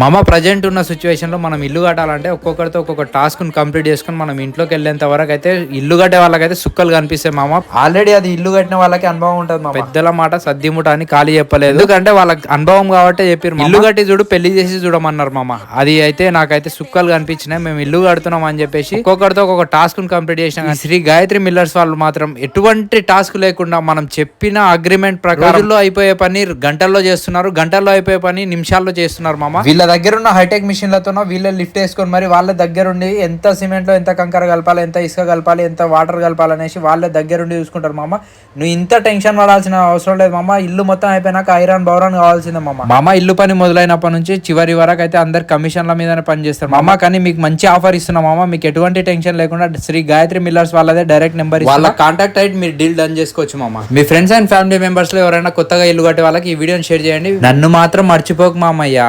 మామ ప్రజెంట్ ఉన్న సిచ్యువేషన్లో మనం ఇల్లు కట్టాలంటే ఒక్కొక్కరితో ఒక్కొక్క టాస్క్ కంప్లీట్ చేసుకుని మనం ఇంట్లోకి వెళ్ళేంత వరకు అయితే ఇల్లు కట్టే వాళ్ళకైతే సుక్కలు కనిపిస్తాయి మామ. ఆల్రెడీ అది ఇల్లు కట్టిన వాళ్ళకి అనుభవం ఉంటుంది మామ. పెద్దల మాట సద్దిముట అని ఖాళీ చెప్పలేదు. ఎందుకంటే వాళ్ళకి అనుభవం కాబట్టి చెప్పారు ఇల్లు కట్టి చూడు పెళ్ళి చేసి చూడమన్నారు మామ. అది అయితే నాకైతే సుక్కలు కనిపించినాయి. మేము ఇల్లు కడుతున్నాం అని చెప్పేసి ఒక్కొక్కరితో ఒక్కొక్క టాస్క్ కంప్లీట్ చేసినాం. శ్రీ గాయత్రి మిల్లర్స్ వాళ్ళు మాత్రం ఎటువంటి టాస్క్ లేకుండా మనం చెప్పిన అగ్రిమెంట్ ప్రకారంలో అయిపోయే పని గంటల్లో చేస్తున్నారు. గంటల్లో అయిపోయే పని నిమిషాల్లో చేస్తున్నారు మామ. వీళ్ళ దగ్గర ఉన్న హైటెక్ మిషన్లతో వీళ్ళే లిఫ్ట్ వేసుకొని మరి వాళ్ళ దగ్గరుండి ఎంత సిమెంట్లో ఎంత కంకర కలపాలి ఎంత ఇసుక కలపాలి ఎంత వాటర్ కలపాలి అనేసి వాళ్ళ దగ్గరుండి చూసుకుంటారు మామ. నువ్వు ఇంత టెన్షన్ పడాల్సిన అవసరం లేదు మామ. ఇల్లు మొత్తం అయిపోయినాక ఐరన్ బౌరన్ కావాల్సిందే మామ. మామ ఇల్లు పని మొదలైనప్పటి నుంచి చివరి వరకు అయితే అందరు కమిషన్ల మీదనే పని చేస్తారు మామ. కానీ మీకు మంచి ఆఫర్ ఇస్తున్నాం మామ. మీకు ఎటువంటి టెన్షన్ లేకుండా శ్రీ గాయత్రి మిల్లర్స్ వాళ్ళదే డైరెక్ట్ నెంబర్ వాళ్ళ కాంటాక్ట్ అయితే మీరు డీల్ డన్ చేసుకోవచ్చు మామ. మీ ఫ్రెండ్స్ అండ్ ఫ్యామిలీ మెంబర్స్లో ఎవరైనా కొత్తగా ఇల్లు కట్టే వాళ్ళకి ఈ వీడియోని షేర్ చేయండి. నన్ను మాత్రం మర్చిపోకు మామయ్య.